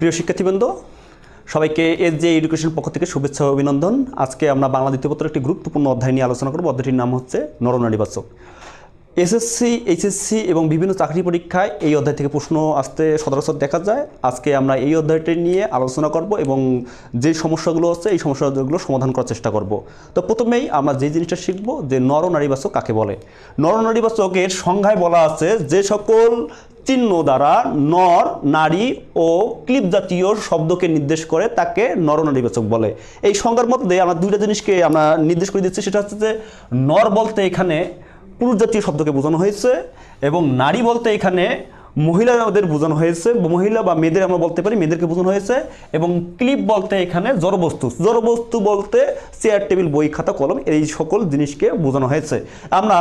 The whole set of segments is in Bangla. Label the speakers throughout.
Speaker 1: প্রিয় শিক্ষার্থীবৃন্দ, সবাইকে এস জে এডুকেশন পক্ষ থেকে শুভেচ্ছা অভিনন্দন। আজকে আমরা বাংলা দ্বিতীয় পত্রের একটি গুরুত্বপূর্ণ অধ্যায় নিয়ে আলোচনা করব। অধ্যায়টির নাম হচ্ছে নরনারীবাচক এসএসসি, এইচএসসি এবং বিভিন্ন চাকরি পরীক্ষায় এই অধ্যায় থেকে প্রশ্ন আসতে সচরাচর দেখা যায়। আজকে আমরা এই অধ্যায়টি নিয়ে আলোচনা করব এবং যে সমস্যাগুলো আছে, এই সমস্যাগুলো সমাধান করার চেষ্টা করব। তো প্রথমেই আমরা যে জিনিসটা শিখব, যে নরনারীবাচক কাকে বলে? নরনারীবাচকের সংজ্ঞায় বলা আছে যে সকল চিহ্ন দ্বারা নর, নারী ও ক্লিপ জাতীয় শব্দকে নির্দেশ করে তাকে নরনারীবাচক বলে। এই সংজ্ঞার মধ্যে আমরা দুইটা জিনিসকে আমরা নির্দেশ করে দিচ্ছি। সেটা হচ্ছে যে নর বলতে এখানে পুরুষ জাতীয় শব্দকে বোঝানো হয়েছে এবং নারী বলতে এখানে মহিলাদের বোঝানো হয়েছে, মহিলা বা মেয়েদের আমরা বলতে পারি মেয়েদেরকে বোঝানো হয়েছে, এবং ক্লিপ বলতে এখানে জড়বস্তু জড়বস্তু বলতে চেয়ার টেবিল বই, খাতা, কলম, এই সকল জিনিসকে বোঝানো হয়েছে। আমরা,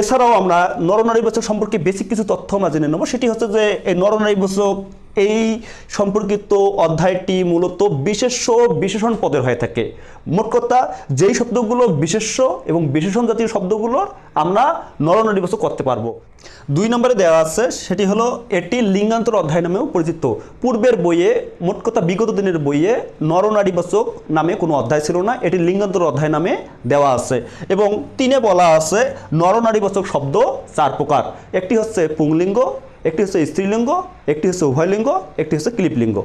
Speaker 1: এছাড়াও আমরা নরনারীবাচক সম্পর্কে বেসিক কিছু তথ্য আমরা জেনে নেব, সেটি হচ্ছে যে এই নরনারী নরনারীবাচক এই সম্পর্কিত অধ্যায়টি মূলত বিশেষ্য বিশেষণ পদের হয়ে থাকে। মোট কথা, যেই শব্দগুলো বিশেষ্য এবং বিশেষণ জাতীয় শব্দগুলো আমরা নরনারীবাচক করতে পারব। দুই নম্বরে দেওয়া আছে, সেটি হলো এটি লিঙ্গান্তর অধ্যায় নামেও পরিচিত। পূর্বের বইয়ে, মোট কথা বিগত দিনের বইয়ে নরনারীবাচক নামে কোনো অধ্যায় ছিল না, এটি লিঙ্গান্তর অধ্যায় নামে দেওয়া আছে। এবং তিনে বলা আছে নরনারীবাচক শব্দ চার প্রকার। একটি হচ্ছে পুংলিঙ্গ একটি হচ্ছে স্ত্রীলিঙ্গ একটি হচ্ছে উভয়লিঙ্গ একটি হচ্ছে ক্লিপলিঙ্গ।